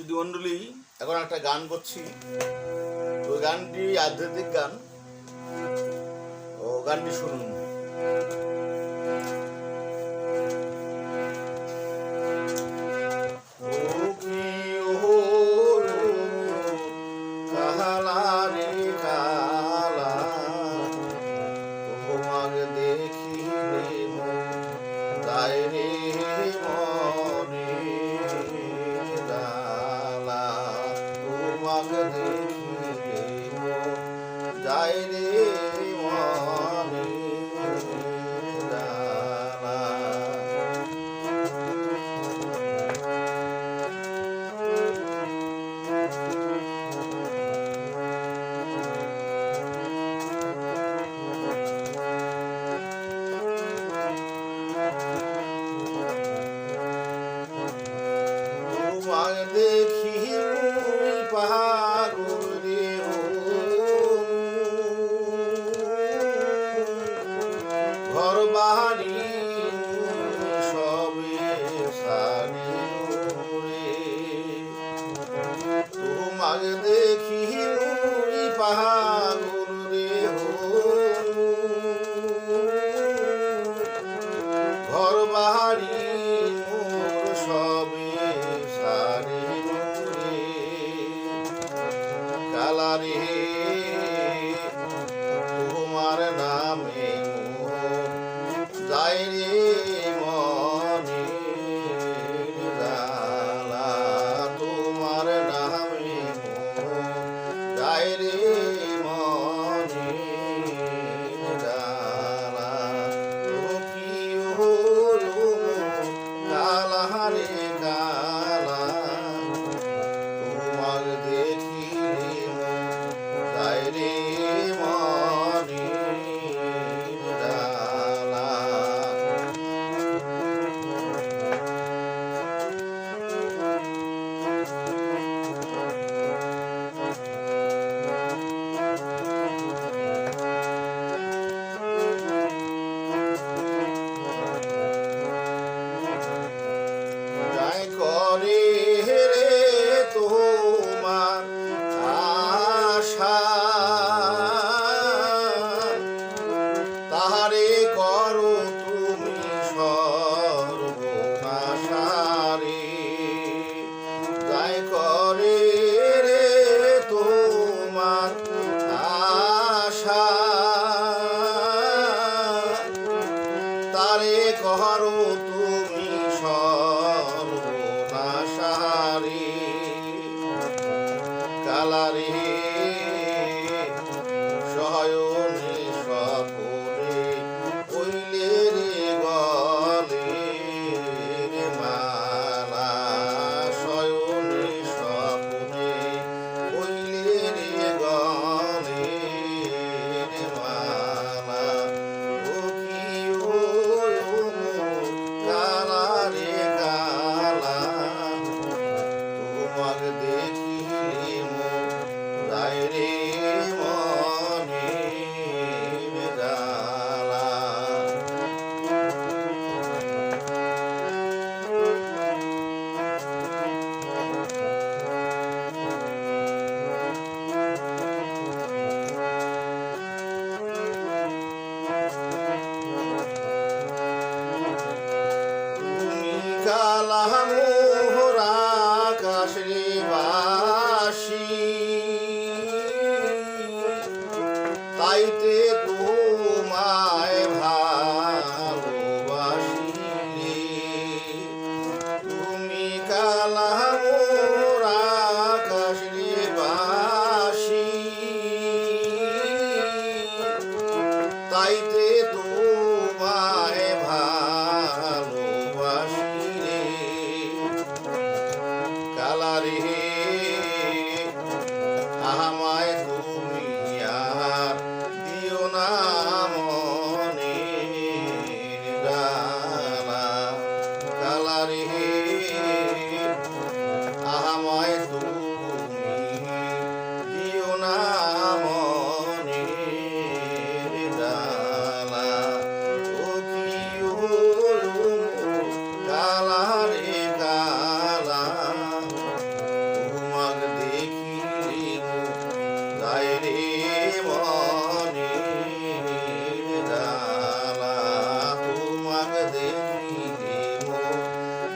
সুধী এখন একটা গান করছি। ওই গানটি আধ্যাত্মিক গান। ও গানটি শুনুন। Hey. সালারে আল্লাহ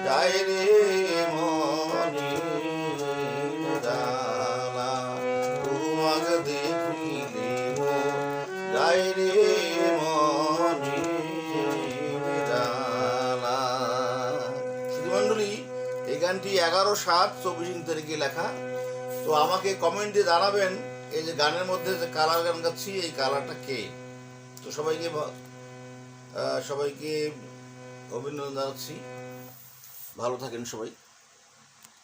যাই রে মনে জানা তোমাক দেখিলে যাই এই গানটি এগারো সাত চব্বিশ তারিখে লেখা। তো আমাকে কমেন্টে জানাবেন, এই যে গানের মধ্যে যে কালার গান গাচ্ছি, এই কালারটা কে? তো সবাইকে সবাইকে অভিনন্দন জানাচ্ছি। ভালো থাকেন সবাই।